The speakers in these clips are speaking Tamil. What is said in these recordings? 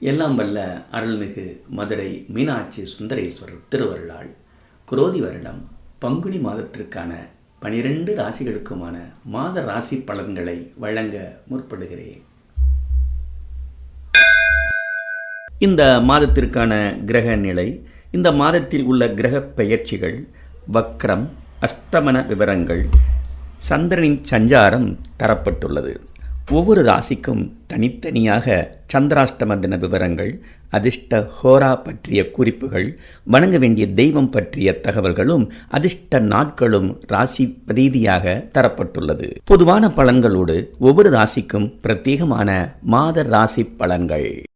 எல்லாம் வல்ல அருள்மிகு மதுரை மீனாட்சி சுந்தரேஸ்வரர் திருவருளால் குரோதி வருடம் பங்குனி மாதத்திற்கான பனிரெண்டு ராசிகளுக்குமான மாத ராசி பலன்களை வழங்க முற்படுகிறேன். இந்த மாதத்திற்கான கிரக நிலை இந்த மாதத்தில் உள்ள கிரக பெயர்ச்சிகள் வக்ரம் அஸ்தமன விவரங்கள் சந்திரனின் சஞ்சாரம் தரப்பட்டுள்ளது. ஒவ்வொரு ராசிக்கும் தனித்தனியாக சந்திராஷ்டம தின விவரங்கள் அதிர்ஷ்ட ஹோரா பற்றிய குறிப்புகள் வணங்க வேண்டிய தெய்வம் பற்றிய தகவல்களும் அதிர்ஷ்ட நாட்களும் ராசி ரீதியாக தரப்பட்டுள்ளது. பொதுவான பலன்களோடு ஒவ்வொரு ராசிக்கும் பிரத்யேகமான மாத ராசி பலன்கள்.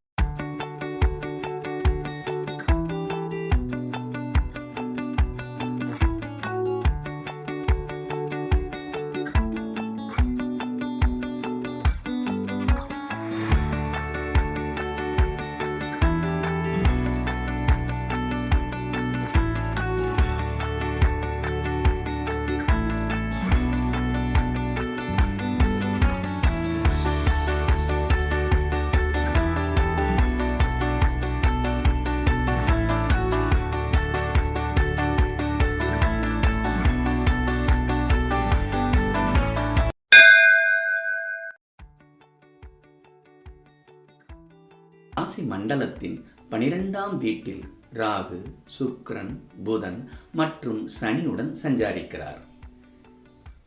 ராசி மண்டலத்தின் பனிரெண்டாம் வீட்டில் ராகு சுக்ரன் புதன் மற்றும் சனியுடன் சஞ்சாரிக்கிறார்.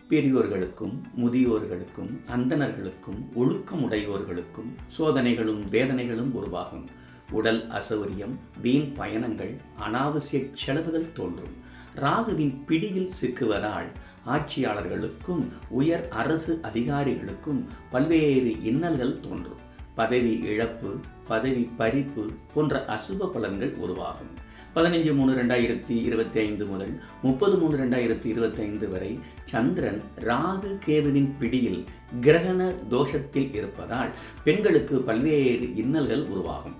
பெரியோர்களுக்கும் முதியோர்களுக்கும் அந்தணர்களுக்கும் ஒழுக்கமுடையோர்களுக்கும் சோதனைகளும் வேதனைகளும் உருவாகும். உடல் அசௌரியம் வீண் பயணங்கள் அனாவசிய செலவுகள் தோன்றும். ராகுவின் பிடியில் சிக்குவதால் ஆட்சியாளர்களுக்கும் உயர் அரசு அதிகாரிகளுக்கும் பல்வேறு இன்னல்கள் தோன்றும். பதவி இழப்பு பதவி பறிப்பு போன்ற அசுப பலன்கள் உருவாகும். பதினைஞ்சு மூணு ரெண்டாயிரத்தி இருபத்தி ஐந்து முதல் முப்பது மூணு ரெண்டாயிரத்தி இருபத்தி ஐந்து வரை சந்திரன் ராகு கேதுவின் பிடியில் கிரகண தோஷத்தில் இருப்பதால் பெண்களுக்கு பல்வேறு இன்னல்கள் உருவாகும்.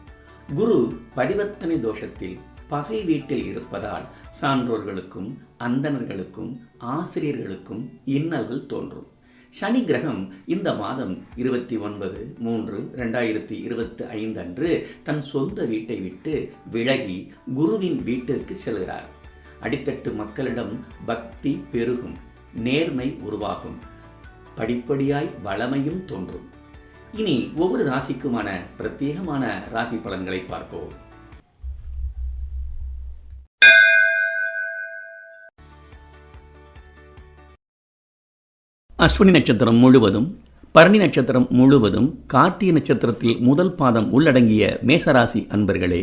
குரு பரிவர்த்தனை தோஷத்தில் பகை வீட்டில் இருப்பதால் சான்றோர்களுக்கும் அந்தணர்களுக்கும் ஆசிரியர்களுக்கும் இன்னல்கள் தோன்றும். சனி கிரகம் இந்த மாதம் இருபத்தி ஒன்பது மூன்று ரெண்டாயிரத்தி இருபத்தி ஐந்து அன்று தன் சொந்த வீட்டை விட்டு விலகி குருவின் வீட்டிற்கு செல்கிறார். அடித்தட்டு மக்களிடம் பக்தி பெருகும் நேர்மை உருவாகும் படிப்படியாய் வளமையும் தோன்றும். இனி ஒவ்வொரு ராசிக்குமான பிரத்யேகமான ராசி பலன்களை பார்ப்போம். அஸ்வினி நட்சத்திரம் முழுவதும் பரணி நட்சத்திரம் முழுவதும் கார்த்திகை நட்சத்திரத்தில் முதல் பாதம் உள்ளடங்கிய மேசராசி அன்பர்களே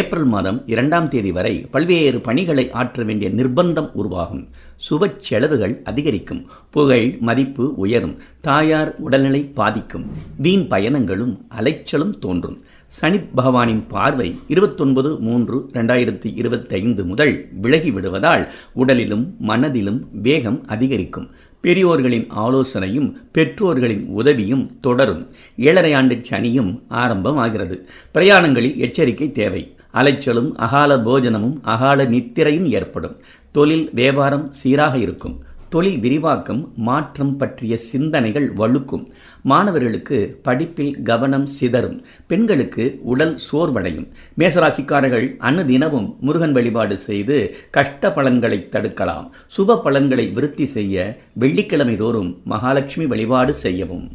ஏப்ரல் மாதம் இரண்டாம் தேதி வரை பல்வேறு பணிகளை ஆற்ற வேண்டிய நிர்பந்தம் உருவாகும். சுப செலவுகள் அதிகரிக்கும் புகழ் மதிப்பு உயரும் தாயார் உடல்நிலை பாதிக்கும் வீண் பயணங்களும் அலைச்சலும் தோன்றும். சனி பகவானின் பார்வை இருபத்தொன்பது மூன்று ரெண்டாயிரத்தி இருபத்தைந்து முதல் விலகி விடுவதால் உடலிலும் மனதிலும் வேகம் அதிகரிக்கும். பெரியோர்களின் ஆலோசனையும் பெற்றோர்களின் உதவியும் தொடரும். ஏழரை ஆண்டு சனியும் ஆரம்பமாகிறது. பிரயாணங்களில் எச்சரிக்கை தேவை. அலைச்சலும் அகால போஜனமும் அகால நித்திரையும் ஏற்படும். தொழில் வியாபாரம் சீராக இருக்கும். தொழில் விரிவாக்கம் மாற்றம் பற்றிய சிந்தனைகள் வலுக்கும் மாணவர்களுக்கு படிப்பில் கவனம் சிதறும். பெண்களுக்கு உடல் சோர்வடையும். மேசராசிக்காரர்கள் அனுதினமும் முருகன் வழிபாடு செய்து கஷ்ட பலன்களை தடுக்கலாம். சுப பலன்களை விருத்தி செய்ய வெள்ளிக்கிழமை தோறும் மகாலட்சுமி வழிபாடு செய்யவும்.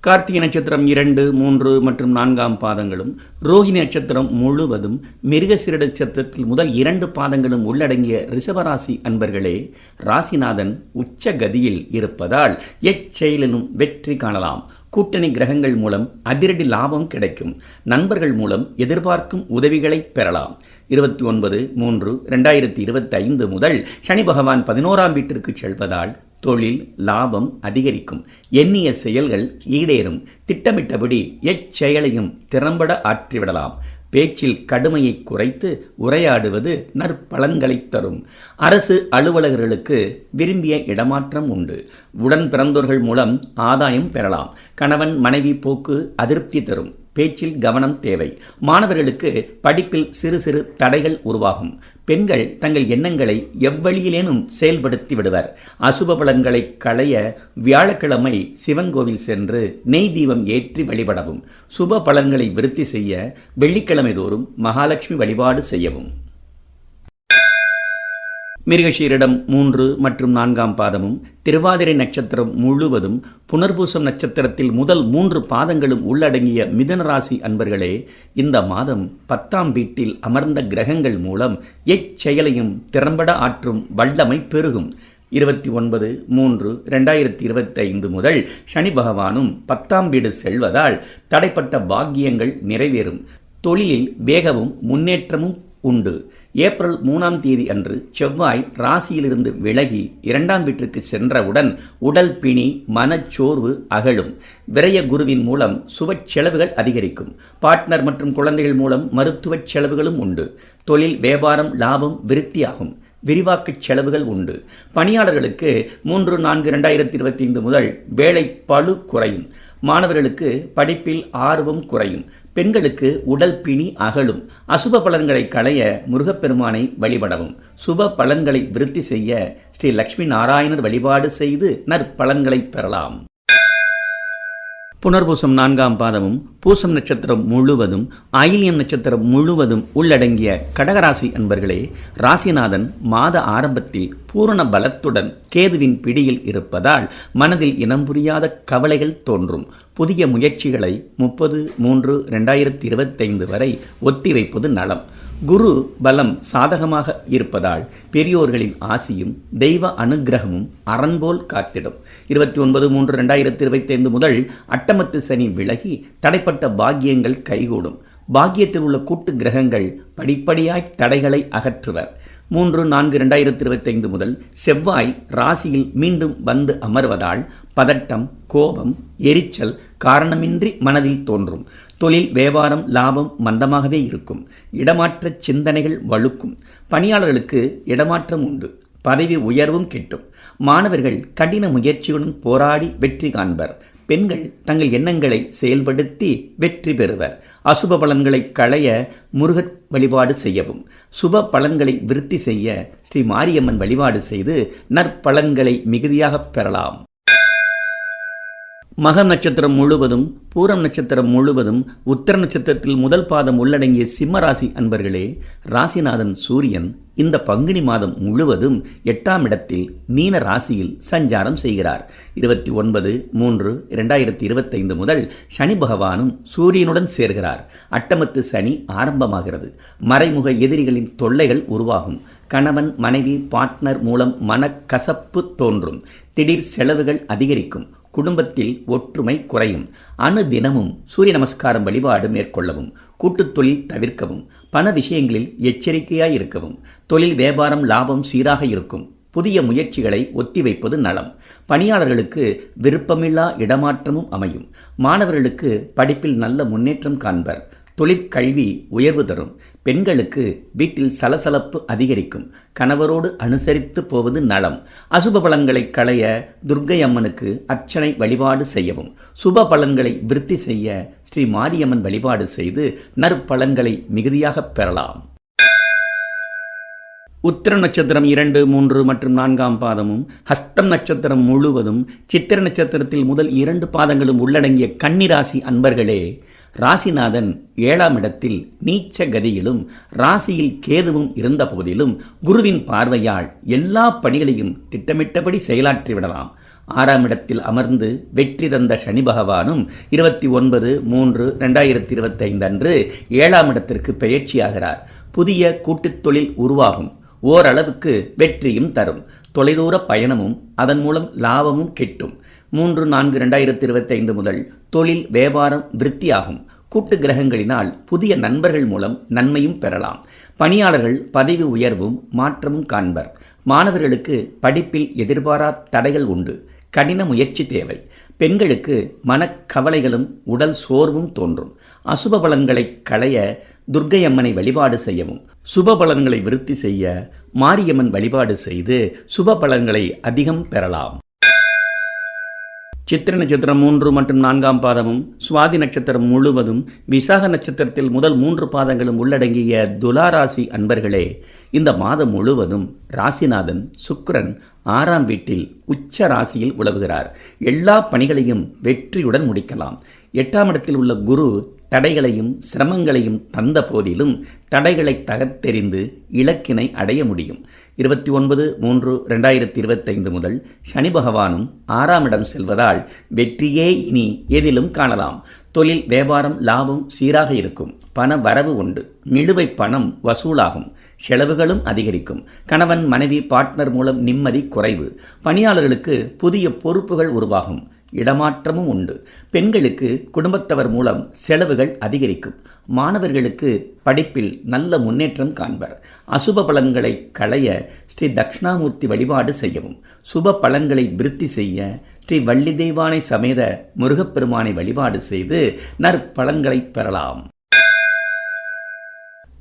கார்த்திகை நட்சத்திரம் இரண்டு மூன்று மற்றும் நான்காம் பாதங்களும் ரோஹிணி நட்சத்திரம் முழுவதும் மிருகசிர நட்சத்திரத்தில் முதல் இரண்டு பாதங்களும் உள்ளடங்கிய ரிஷபராசி அன்பர்களே ராசிநாதன் உச்ச கதியில் இருப்பதால் எச்செயலிலும் வெற்றி காணலாம். கூட்டணி கிரகங்கள் மூலம் அதிரடி லாபம் கிடைக்கும். நண்பர்கள் மூலம் எதிர்பார்க்கும் உதவிகளை பெறலாம். இருபத்தி ஒன்பது மூன்று ரெண்டாயிரத்தி இருபத்தி ஐந்து முதல் சனி பகவான் பதினோராம் வீட்டிற்கு செல்வதால் தொழில் லாபம் அதிகரிக்கும். எண்ணிய செயல்கள் ஈடேறும். திட்டமிட்டபடி எச்செயலையும் திறம்பட ஆற்றிவிடலாம். பேச்சில் கடுமையை குறைத்து உரையாடுவது நற்பலன்களை தரும். அரசு அலுவலகர்களுக்கு விரும்பிய இடமாற்றம் உண்டு. உடன் பிறந்தோர்கள் மூலம் ஆதாயம் பெறலாம். கணவன் மனைவி போக்கு அதிருப்தி தரும். பேச்சில் கவனம் தேவை. மாணவர்களுக்கு படிப்பில் சிறு சிறு தடைகள் உருவாகும். பெண்கள் தங்கள் எண்ணங்களை எவ்வழியிலேனும் செயல்படுத்தி விடுவர். அசுப பலன்களை களைய வியாழக்கிழமை சிவன் கோவில் சென்று நெய் தீபம் ஏற்றி வழிபடவும். சுப பலன்களை விருத்தி செய்ய வெள்ளிக்கிழமை தோறும் மகாலட்சுமி வழிபாடு செய்யவும். மிருகஷீரிடம் மூன்று மற்றும் நான்காம் பாதமும் திருவாதிரை நட்சத்திரம் முழுவதும் புனர்பூசம் நட்சத்திரத்தில் முதல் மூன்று பாதங்களும் உள்ளடங்கிய மிதன ராசி அன்பர்களே இந்த மாதம் பத்தாம் வீட்டில் அமர்ந்த கிரகங்கள் மூலம் எச்செயலையும் திறம்பட ஆற்றும் வல்லமை பெருகும். இருபத்தி ஒன்பது மூன்று ரெண்டாயிரத்தி இருபத்தி ஐந்து முதல் சனி பகவானும் பத்தாம் வீடு செல்வதால் தடைப்பட்ட பாக்கியங்கள் நிறைவேறும். தொழிலில் வேகமும் முன்னேற்றமும் உண்டு. ஏப்ரல் மூணாம் தேதி அன்று செவ்வாய் ராசியிலிருந்து விலகி இரண்டாம் வீட்டிற்கு சென்றவுடன் உடல் பிணி மனச்சோர்வு அகலும். விரய குருவின் மூலம் சுவச் செலவுகள் அதிகரிக்கும். பார்ட்னர் மற்றும் குழந்தைகள் மூலம் மருத்துவச் செலவுகளும் உண்டு. தொழில் வியாபாரம் லாபம் விருத்தியாகும். விரிவாக்கச் செலவுகள் உண்டு. பணியாளர்களுக்கு மூன்று நான்கு ரெண்டாயிரத்தி இருபத்தி ஐந்து முதல் வேலை பழு குறையும். மாணவர்களுக்கு படிப்பில் ஆர்வம் குறையும். பெண்களுக்கு உடல் பிணி அகலும். அசுப பலன்களை களைய முருகப்பெருமானை வழிபடவும். சுப பலன்களை விருத்தி செய்ய ஸ்ரீ லக்ஷ்மி நாராயணர் வழிபாடு செய்து நற்பலன்களை பெறலாம். புனர்பூசம் நான்காம் பாதமும் பூசம் நட்சத்திரம் முழுவதும் ஆயிலியம் நட்சத்திரம் முழுவதும் உள்ளடங்கிய கடகராசி அன்பர்களே ராசிநாதன் மாத ஆரம்பத்தில் பூரண பலத்துடன் கேதுவின் பிடியில் இருப்பதால் மனதில் இனம் புரியாத கவலைகள் தோன்றும். புதிய முயற்சிகளை முப்பது மூன்று ரெண்டாயிரத்தி இருபத்தைந்து வரை ஒத்திவைப்பது நலம். குரு பலம் சாதகமாக இருப்பதால் பெரியோர்களின் ஆசியும் தெய்வ அனுகிரகமும் அறன்போல் காத்திடும். இருபத்தி ஒன்பது மூன்று ரெண்டாயிரத்தி இருபத்தி ஐந்து முதல் அட்டமத்து சனி விலகி தடைப்பட்ட பாக்கியங்கள் கைகூடும். பாக்கியத்தில் உள்ள கூட்டு கிரகங்கள் படிப்படியாய் தடைகளை அகற்றுவர். மூன்று நான்கு ரெண்டாயிரத்தி இருபத்தைந்து முதல் செவ்வாய் ராசியில் மீண்டும் வந்து அமர்வதால் பதட்டம் கோபம் எரிச்சல் காரணமின்றி மனதில் தோன்றும். தொழில் வியாபாரம் லாபம் மந்தமாகவே இருக்கும். இடமாற்ற சிந்தனைகள் வழுக்கும். பணியாளர்களுக்கு இடமாற்றம் உண்டு. பதவி உயர்வும் கிட்டும். மாணவர்கள் கடின முயற்சியுடன் போராடி வெற்றி காண்பர். பெண்கள் தங்கள் எண்ணங்களை செயல்படுத்தி வெற்றி பெறுவர். அசுப பலன்களை களைய முருகத் வழிபாடு செய்யவும். சுப பலன்களை விருத்தி செய்ய ஸ்ரீ மாரியம்மன் வழிபாடு செய்து நற்பலன்களை மிகுதியாகப் பெறலாம். மக நட்சத்திரம் முழுவதும் பூரம் நட்சத்திரம் முழுவதும் உத்தர நட்சத்திரத்தில் முதல் பாதம் உள்ளடங்கிய சிம்ம ராசி அன்பர்களே ராசிநாதன் சூரியன் இந்த பங்குனி மாதம் முழுவதும் எட்டாம் இடத்தில் மீன ராசியில் சஞ்சாரம் செய்கிறார். இருபத்தி ஒன்பது மூன்று இரண்டாயிரத்தி இருபத்தைந்து முதல் சனி பகவானும் சூரியனுடன் சேர்கிறார். அட்டமத்து சனி ஆரம்பமாகிறது. மறைமுக எதிரிகளின் தொல்லைகள் உருவாகும். கணவன் மனைவி பார்ட்னர் மூலம் மனக்கசப்பு தோன்றும். திடீர் செலவுகள் அதிகரிக்கும். குடும்பத்தில் ஒற்றுமை குறையும். அணு தினமும் சூரிய நமஸ்காரம் வழிபாடு மேற்கொள்ளவும் கூட்டுத் தொழில் தவிர்க்கவும் பண விஷயங்களில் எச்சரிக்கையாய் இருக்கவும் தொழில் வியாபாரம் லாபம் சீராக இருக்கும் புதிய முயற்சிகளை ஒத்திவைப்பது நலம். பணியாளர்களுக்கு விருப்பமில்லா இடமாற்றமும் அமையும். மாணவர்களுக்கு படிப்பில் நல்ல முன்னேற்றம் காண்பர். தொழிற்கல்வி உயர்வு தரும். பெண்களுக்கு வீட்டில் சலசலப்பு அதிகரிக்கும். கணவரோடு அனுசரித்து போவது நலம். அசுப பலன்களை களைய துர்க்கை அம்மனுக்கு அர்ச்சனை வழிபாடு செய்யவும். சுப பலன்களை விருத்தி செய்ய ஸ்ரீ மாரியம்மன் வழிபாடு செய்து நற்பலன்களை மிகுதியாக பெறலாம். உத்திர நட்சத்திரம் இரண்டு மூன்று மற்றும் நான்காம் பாதமும் ஹஸ்தம் நட்சத்திரம் முழுவதும் சித்திர நட்சத்திரத்தில் முதல் இரண்டு பாதங்களும் உள்ளடங்கிய கன்னிராசி அன்பர்களே ராசிநாதன் ஏழாம் இடத்தில் நீச்ச கதியிலும் ராசியில் கேதுவும் இருந்த போதிலும் குருவின் பார்வையால் எல்லா பணிகளையும் திட்டமிட்டபடி செயலாற்றி விடலாம். ஆறாம் இடத்தில் அமர்ந்து வெற்றி தந்த சனி பகவானும் இருபத்தி ஒன்பது மூன்று ரெண்டாயிரத்தி இருபத்தி ஐந்து அன்று ஏழாம் இடத்திற்கு பெயர்ச்சியாகிறார். புதிய கூட்டுத் தொழில் உருவாகும். ஓரளவுக்கு வெற்றியும் தரும். தொலைதூர பயணமும் அதன் மூலம் லாபமும் கிட்டும். மூன்று நான்கு ரெண்டாயிரத்தி இருபத்தைந்து முதல் தொழில் வியாபாரம் விருத்தியாகும். கூட்டு கிரகங்களினால் புதிய நண்பர்கள் மூலம் நன்மையும் பெறலாம். பணியாளர்கள் பதவி உயர்வும் மாற்றமும் காண்பர். மாணவர்களுக்கு படிப்பில் எதிர்பாரா தடைகள் உண்டு. கடின முயற்சி தேவை. பெண்களுக்கு மனக்கவலைகளும் உடல் சோர்வும் தோன்றும். அசுப பலன்களை களைய துர்க்கையம்மனை வழிபாடு செய்யவும். சுப பலன்களை விருத்தி செய்ய மாரியம்மன் வழிபாடு செய்து சுப பலன்களை அதிகம் பெறலாம். சித்திர நட்சத்திரம் மூன்று மற்றும் நான்காம் பாதமும் சுவாதி நட்சத்திரம் முழுவதும் விசாக நட்சத்திரத்தில் முதல் மூன்று பாதங்களும் உள்ளடங்கிய துலாராசி அன்பர்களே இந்த மாதம் முழுவதும் ராசிநாதன் சுக்கரன் ஆறாம் வீட்டில் உச்ச ராசியில் உலவுகிறார் எல்லா பணிகளையும் வெற்றியுடன் முடிக்கலாம். எட்டாம் இடத்தில் உள்ள குரு தடைகளையும் சிரமங்களையும் தந்த போதிலும் தடைகளை தகர்த்தெறிந்து இலக்கினை அடைய முடியும். இருபத்தி ஒன்பது மூன்று ரெண்டாயிரத்தி இருபத்தைந்து முதல் சனி பகவானும் ஆறாம் இடம் செல்வதால் வெற்றியே இனி எதிலும் காணலாம். தொழில் வியாபாரம் லாபம் சீராக இருக்கும். பண வரவு உண்டு. நிலுவை பணம் வசூலாகும். செலவுகளும் அதிகரிக்கும். கணவன் மனைவி பார்ட்னர் மூலம் நிம்மதி குறைவு. பணியாளர்களுக்கு புதிய பொறுப்புகள் உருவாகும். இடமாற்றமும் உண்டு. பெண்களுக்கு குடும்பத்தவர் மூலம் செலவுகள் அதிகரிக்கும். மாணவர்களுக்கு படிப்பில் நல்ல முன்னேற்றம் காண்பர். அசுப பலன்களை களைய ஸ்ரீ தக்ஷணாமூர்த்தி வழிபாடு செய்யவும். சுப பலன்களை விருத்தி செய்ய ஸ்ரீ வள்ளி தெய்வானை சமேத முருகப்பெருமானை வழிபாடு செய்து நற்பலன்களை பெறலாம்.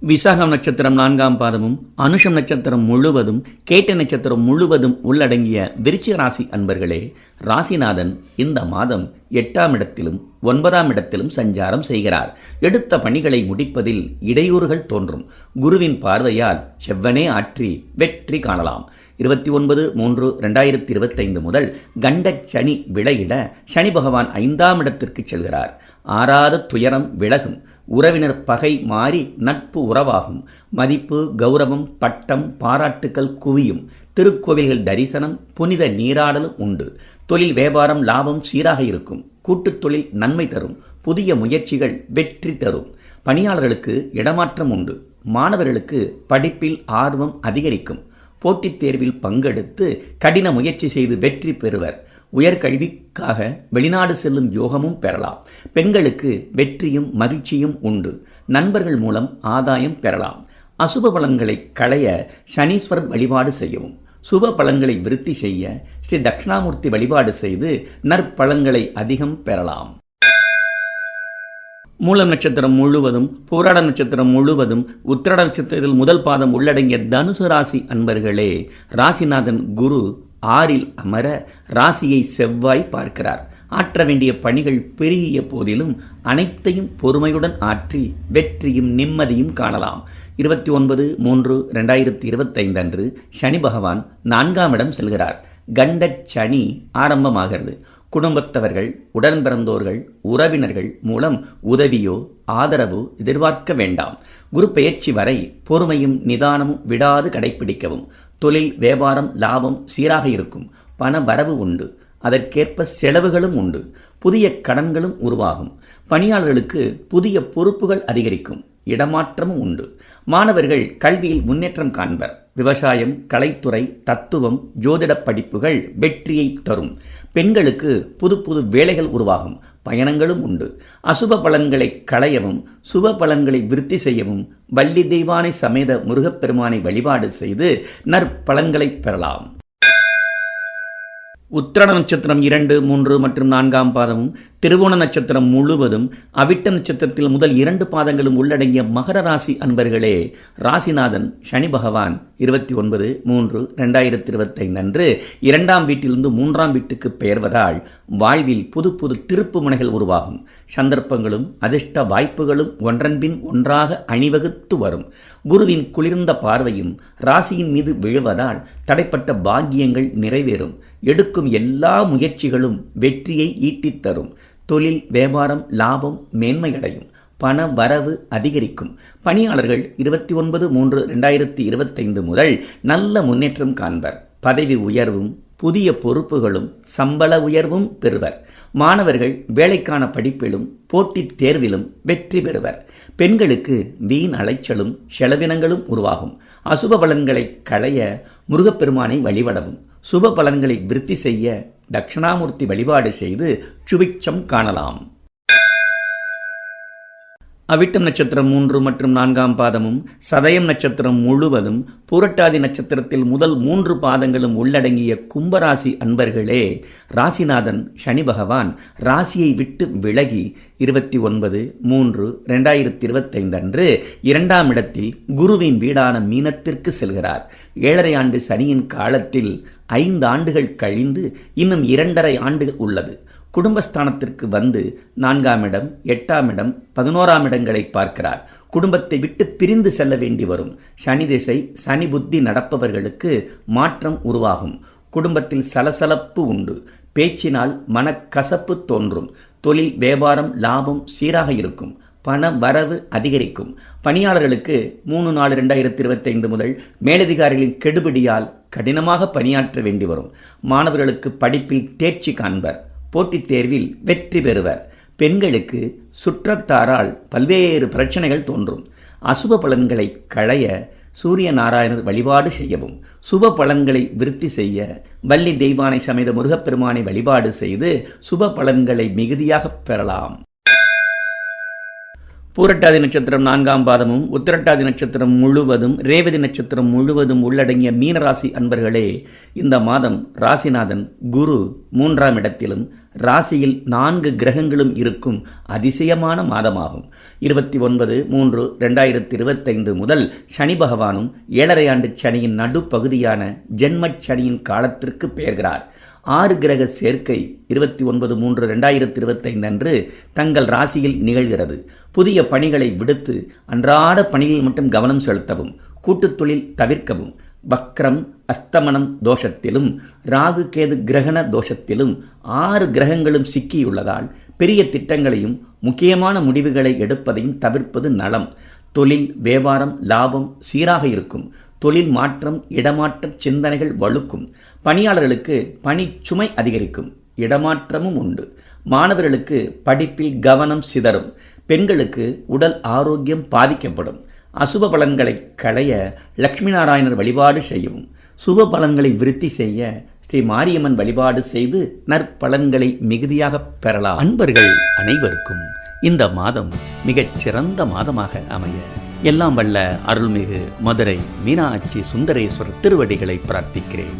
விசாகம் நட்சத்திரம் நான்காம் பாதமும் அனுஷம் நட்சத்திரம் முழுவதும் கேட்ட நட்சத்திரம் முழுவதும் உள்ளடங்கிய விருச்சிக ராசி அன்பர்களே ராசிநாதன் இந்த மாதம் எட்டாம் இடத்திலும் ஒன்பதாம் இடத்திலும் சஞ்சாரம் செய்கிறார். எடுத்த பணிகளை முடிப்பதில் இடையூறுகள் தோன்றும். குருவின் பார்வையால் செவ்வனே ஆற்றி வெற்றி காணலாம். இருபத்தி ஒன்பது மூன்று ரெண்டாயிரத்தி இருபத்தைந்து முதல் கண்ட சனி விளையிட சனி பகவான் ஐந்தாம் இடத்திற்கு செல்கிறார். ஆறாத துயரம் விலகும். உறவினர் பகை மாறி நட்பு உறவாகும். மதிப்பு கௌரவம் பட்டம் பாராட்டுக்கள் குவியும். திருக்கோவில்கள் தரிசனம் புனித நீராடலும் உண்டு. தொழில் வியாபாரம் லாபம் சீராக இருக்கும். கூட்டுத் தொழில் நன்மை தரும். புதிய முயற்சிகள் வெற்றி தரும். பணியாளர்களுக்கு இடமாற்றம் உண்டு. மாணவர்களுக்கு படிப்பில் ஆர்வம் அதிகரிக்கும். போட்டித் தேர்வில் பங்கெடுத்து கடின முயற்சி செய்து வெற்றி பெறுவர். உயர்கல்விக்காக வெளிநாடு செல்லும் யோகமும் பெறலாம். பெண்களுக்கு வெற்றியும் மகிழ்ச்சியும் உண்டு. நண்பர்கள் மூலம் ஆதாயம் பெறலாம். அசுப பலன்களை களைய சனீஸ்வரர் வழிபாடு செய்யவும். சுப பலன்களை விருத்தி செய்ய ஸ்ரீ தட்சிணாமூர்த்தி வழிபாடு செய்து நற்பலன்களை அதிகம் பெறலாம். மூல நட்சத்திரம் முழுவதும் போராட நட்சத்திரம் முழுவதும் உத்திரட நட்சத்திரத்தில் முதல் பாதம் உள்ளடங்கிய தனுசு ராசி அன்பர்களே ராசிநாதன் குரு ஆறில் அமர ராசியை செவ்வாய் பார்க்கிறார். ஆற்ற வேண்டிய பணிகள் பெருகிய போதிலும் அனைத்தையும் பொறுமையுடன் ஆற்றி வெற்றியும் நிம்மதியும் காணலாம். இருபத்தி ஒன்பது மூன்று ரெண்டாயிரத்தி இருபத்தைந்து அன்று சனி பகவான் நான்காம் இடம் செல்கிறார். கண்டச் சனி ஆரம்பமாகிறது. குடும்பத்தவர்கள் உடன் பிறந்தோர்கள் உறவினர்கள் மூலம் உதவியோ ஆதரவோ எதிர்பார்க்க வேண்டாம். குரு பெயர்ச்சி வரை பொறுமையும் நிதானமும் விடாது கடைபிடிக்கவும். தொழில் வியாபாரம் லாபம் சீராக இருக்கும். பண வரவு உண்டு. அதற்கேற்ப செலவுகளும் உண்டு. புதிய கடன்களும் உருவாகும். பணியாளர்களுக்கு புதிய பொறுப்புகள் அதிகரிக்கும். இடமாற்றமும் உண்டு. மாணவர்கள் கல்வியில் முன்னேற்றம் காண்பர். விவசாயம் கலைத்துறை தத்துவம் ஜோதிட படிப்புகள் வெற்றியை தரும். பெண்களுக்கு புது புது வேலைகள் உருவாகும். பயணங்களும் உண்டு. அசுப பலன்களை களையவும் சுப பலன்களை விருத்தி செய்யவும் வள்ளி தெய்வானை சமேத முருகப்பெருமானை வழிபாடு செய்து நற்பலன்களை பெறலாம். உத்திர நட்சத்திரம் இரண்டு மூன்று மற்றும் நான்காம் பாதமும் திருவோண நட்சத்திரம் முழுவதும் அவிட்ட நட்சத்திரத்தில் முதல் இரண்டு பாதங்களும் உள்ளடங்கிய மகர ராசி அன்பர்களே ராசிநாதன் சனி பகவான் இருபத்தி ஒன்பது மூன்று ரெண்டாயிரத்தி இருபத்தைந்து அன்று இரண்டாம் வீட்டிலிருந்து மூன்றாம் வீட்டுக்கு பெயர்வதால் வாழ்வில் புது புது திருப்பு முனைகள் உருவாகும். சந்தர்ப்பங்களும் அதிர்ஷ்ட வாய்ப்புகளும் ஒன்றன்பின் ஒன்றாக அணிவகுத்து வரும். குருவின் குளிர்ந்த பார்வையும் ராசியின் மீது விழுவதால் தடைப்பட்ட பாக்கியங்கள் நிறைவேறும். எடுக்கும் எல்லா முயற்சிகளும் வெற்றியை ஈட்டித்தரும். தொழில் வியாபாரம் லாபம் மேன்மையடையும். பண வரவு அதிகரிக்கும். பணியாளர்கள் இருபத்தி ஒன்பது மூன்று ரெண்டாயிரத்தி இருபத்தைந்து முதல் நல்ல முன்னேற்றம் காண்பர். பதவி உயர்வும் புதிய பொறுப்புகளும் சம்பள உயர்வும் பெறுவர். மாணவர்கள் வேலைக்கான படிப்பிலும் போட்டித் தேர்விலும் வெற்றி பெறுவர். பெண்களுக்கு வீண் அலைச்சலும் செலவினங்களும் உருவாகும். அசுப பலன்களை களைய முருகப்பெருமானை வழிபடவும். சுப பலன்களை விருத்தி செய்ய தட்சிணாமூர்த்தி வழிபாடு செய்து சுபிட்சம் காணலாம். அவிட்டம் நட்சத்திரம் மூன்று மற்றும் நான்காம் பாதமும் சதயம் நட்சத்திரம் முழுவதும் பூரட்டாதி நட்சத்திரத்தில் முதல் மூன்று பாதங்களும் உள்ளடங்கிய கும்பராசி அன்பர்களே ராசிநாதன் சனி பகவான் ராசியை விட்டு விலகி இருபத்தி ஒன்பது மூன்று ரெண்டாயிரத்தி இருபத்தைந்து அன்று இரண்டாம் இடத்தில் குருவின் வீடான மீனத்திற்கு செல்கிறார். ஏழரை ஆண்டு சனியின் காலத்தில் ஐந்து ஆண்டுகள் கழிந்து இன்னும் இரண்டரை ஆண்டுகள் உள்ளது. குடும்பஸ்தானத்திற்கு வந்து நான்காம் இடம் எட்டாம் இடம் பதினோராம் இடங்களை பார்க்கிறார். குடும்பத்தை விட்டு பிரிந்து செல்ல வேண்டி வரும். சனி திசை சனி புத்தி நடப்பவர்களுக்கு மாற்றம் உருவாகும். குடும்பத்தில் சலசலப்பு உண்டு. பேச்சினால் மனக்கசப்பு தோன்றும். தொழில் வியாபாரம் லாபம் சீராக இருக்கும். பண வரவு அதிகரிக்கும். பணியாளர்களுக்கு மூணு நாலு ரெண்டாயிரத்தி இருபத்தைந்து முதல் மேலதிகாரிகளின் கெடுபிடியால் கடினமாக பணியாற்ற வேண்டி வரும். மாணவர்களுக்கு படிப்பில் தேர்ச்சி காண்பர். போட்டித் தேர்வில் வெற்றி பெறுவர். பெண்களுக்கு சுற்றத்தாரால் பல்வேறு பிரச்சனைகள் தோன்றும். அசுப பலன்களை களைய சூரிய நாராயணர் வழிபாடு செய்யவும் சுப பலன்களை விருத்தி செய்ய வள்ளி தெய்வானை சமேத முருகப்பெருமானை வழிபாடு செய்து சுப பலன்களை மிகுதியாக பெறலாம். பூரட்டாதி நட்சத்திரம் நான்காம் பாதமும் உத்திரட்டாதி நட்சத்திரம் முழுவதும் ரேவதி நட்சத்திரம் முழுவதும் உள்ளடங்கிய மீனராசி அன்பர்களே இந்த மாதம் ராசிநாதன் குரு மூன்றாம் இடத்திலும் ராசியில் நான்கு கிரகங்களும் இருக்கும் அதிசயமான மாதமாகும். இருபத்தி ஒன்பது மூன்று ரெண்டாயிரத்தி இருபத்தைந்து முதல் சனி பகவானும் ஏழரை ஆண்டு சனியின் நடுப்பகுதியான ஜென்மச் சனியின் காலத்திற்கு பெயர்கிறார். ஆறு கிரக சேர்க்கை இருபத்தி ஒன்பது மூன்று ரெண்டாயிரத்தி இருபத்தைந்து அன்று தங்கள் ராசியில் நிகழ்கிறது. புதிய பணிகளை விடுத்து அன்றாட பணியில் மட்டும் கவனம் செலுத்தவும் கூட்டுத் தொழில் தவிர்க்கவும் வக்ரம் அஸ்தமனம் தோஷத்திலும் ராகு கேது கிரகண தோஷத்திலும் ஆறு கிரகங்களும் சிக்கியுள்ளதால் பெரிய திட்டங்களையும் முக்கியமான முடிவுகளை எடுப்பதையும் தவிர்ப்பது நலம். தொழில் வியாபாரம் லாபம் சீராக இருக்கும். தொழில் மாற்றம் இடமாற்ற சிந்தனைகள் வலுக்கும் பணியாளர்களுக்கு பணி சுமை அதிகரிக்கும். இடமாற்றமும் உண்டு. மாணவர்களுக்கு படிப்பில் கவனம் சிதறும். பெண்களுக்கு உடல் ஆரோக்கியம் பாதிக்கப்படும். அசுப பலன்களை களைய லக்ஷ்மி நாராயணர் வழிபாடு செய்யவும். சுப பலன்களை விருத்தி செய்ய ஸ்ரீ மாரியம்மன் வழிபாடு செய்து நற்பலன்களை மிகுதியாக பெறலாம். அன்பர்கள் அனைவருக்கும் இந்த மாதம் மிகச் சிறந்த மாதமாக அமைய எல்லாம் வல்ல அருள்மிகு மதுரை மீனாட்சி சுந்தரேஸ்வரர் திருவடிகளை பிரார்த்திக்கிறேன்.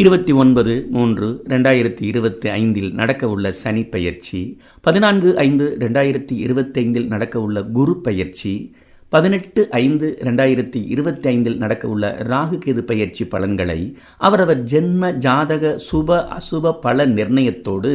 இருபத்தி ஒன்பது மூன்று ரெண்டாயிரத்தி இருபத்தி ஐந்தில் நடக்கவுள்ள சனி பயிற்சி பதினான்கு ஐந்து ரெண்டாயிரத்தி இருபத்தைந்தில் நடக்கவுள்ள குரு பயிற்சி பதினெட்டு ஐந்து ரெண்டாயிரத்தி இருபத்தி ஐந்தில் நடக்கவுள்ள ராகு கேது பயிற்சி பலன்களை அவரவர் ஜென்ம ஜாதக சுப அசுப பல நிர்ணயத்தோடு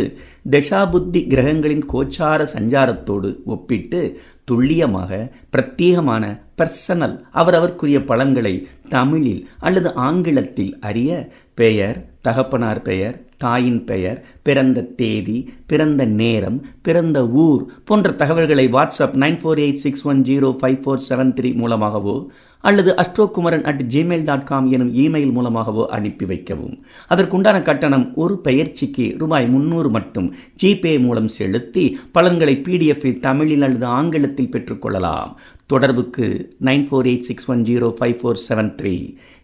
தசாபுத்தி கிரகங்களின் கோச்சார சஞ்சாரத்தோடு ஒப்பிட்டு துல்லியமாக பிரத்யேகமான பர்சனல் அவரவர்க்குரிய பலன்களை தமிழில் அல்லது ஆங்கிலத்தில் அறிய பெயர் தகப்பனார் பெயர் தாயின் பெயர் பிறந்த தேதி பிறந்த நேரம் பிறந்த ஊர் போன்ற தகவல்களை WhatsApp nine four eight six one zero five four seven three மூலமாகவோ அல்லது அஸ்ட்ரோகுமரன் அட் ஜிமெயில் டாட் காம் எனும் இமெயில் மூலமாகவோ அனுப்பி வைக்கவும். அதற்குண்டான கட்டணம் ஒரு பெயர்ச்சிக்கு ரூபாய் முன்னூறு மட்டும். ஜிபே மூலம் செலுத்தி பலன்களை பிடிஎஃப்பில் தமிழில் அல்லது ஆங்கிலத்தில் பெற்றுக்கொள்ளலாம். தொடர்புக்கு nine four eight six one zero five four seven three.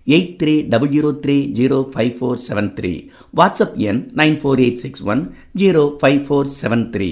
Eight three double zero three zero five four seven three. WhatsApp எண் nine four eight six one zero five four seven three.